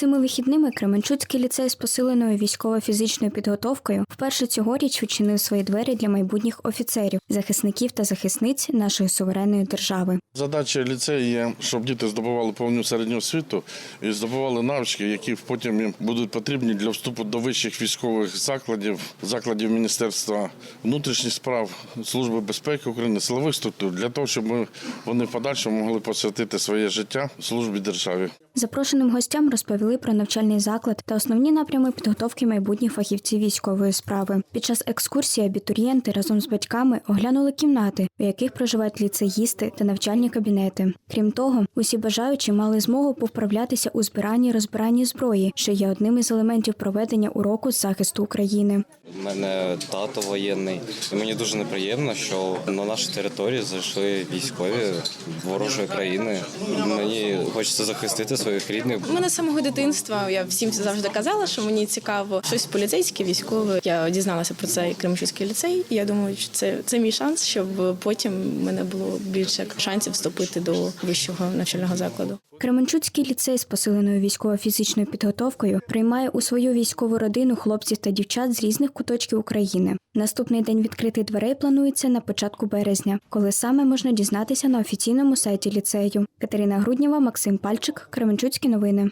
Цими вихідними Кременчуцький ліцей з посиленою військово-фізичною підготовкою вперше цьогоріч відчинив свої двері для майбутніх офіцерів, захисників та захисниць нашої суверенної держави. Задача ліцею є, щоб діти здобували повну середню освіту і здобували навички, які потім їм будуть потрібні для вступу до вищих військових закладів, закладів Міністерства внутрішніх справ, Служби безпеки України, силових структур, для того, щоб вони в подальшому могли посвятити своє життя службі державі. Запрошеним гостям розповіли про навчальний заклад та основні напрями підготовки майбутніх фахівців військової справи. Під час екскурсії абітурієнти разом з батьками оглянули кімнати, у яких проживають ліцеїсти та навчальні кабінети. Крім того, усі бажаючі мали змогу повправлятися у збиранні і розбиранні зброї, що є одним із елементів проведення уроку з захисту України. У мене тато воєнний. І мені дуже неприємно, що на нашу територію зайшли військові ворожої країни. Мені хочеться захистити своїх рідних. У мене самого дитинства я всім завжди казала, що мені цікаво щось поліцейське, військове. Я дізналася про цей Кременчуцький ліцей. І я думаю, що це, це мій шанс, щоб потім мене було більше шансів вступити до вищого навчального закладу. Кременчуцький ліцей з посиленою військово-фізичною підготовкою приймає у свою військову родину хлопців та дівчат з різних куточків України. Наступний день відкритих дверей планується на початку березня, коли саме можна дізнатися на офіційному сайті ліцею. Катерина Груднєва, Максим Пальчик, Кременчуцькі новини.